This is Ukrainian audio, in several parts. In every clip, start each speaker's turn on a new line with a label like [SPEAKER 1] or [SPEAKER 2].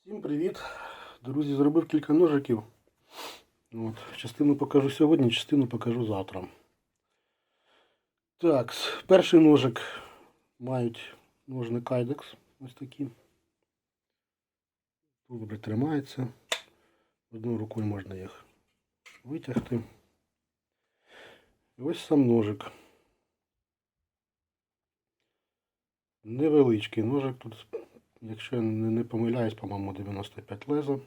[SPEAKER 1] Всім привіт! Друзі, зробив кілька ножиків. От, частину покажу сьогодні, частину покажу завтра. Так, перший ножик мають ножни Кайдекс. Ось такі. Добре тримається. Одною рукою можна їх витягти. І ось сам ножик. Невеличкий ножик тут Якщо я не, помиляюсь, по-моєму, 95 леза.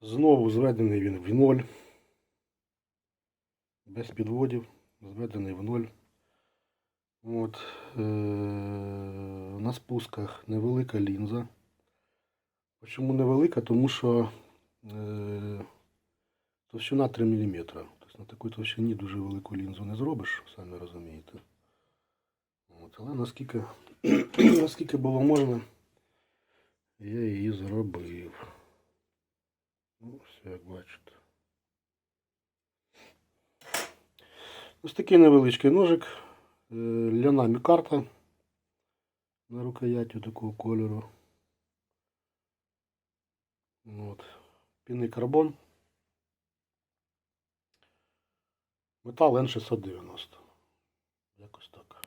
[SPEAKER 1] Знову зведений він в ноль. Без підводів. Зведений в ноль. От. Е- на спусках невелика лінза. Чому невелика? Тому що е- товщина 3 мм. Тобто на такій товщині дуже велику лінзу не зробиш, самі розумієте. Але наскільки, наскільки було можна, я її зробив. Ну, все, як бачите. Ось такий невеличкий ножик. е, Ляна мікарта на рукояті такого кольору. От. Пінний карбон. Метал N690. Якось так.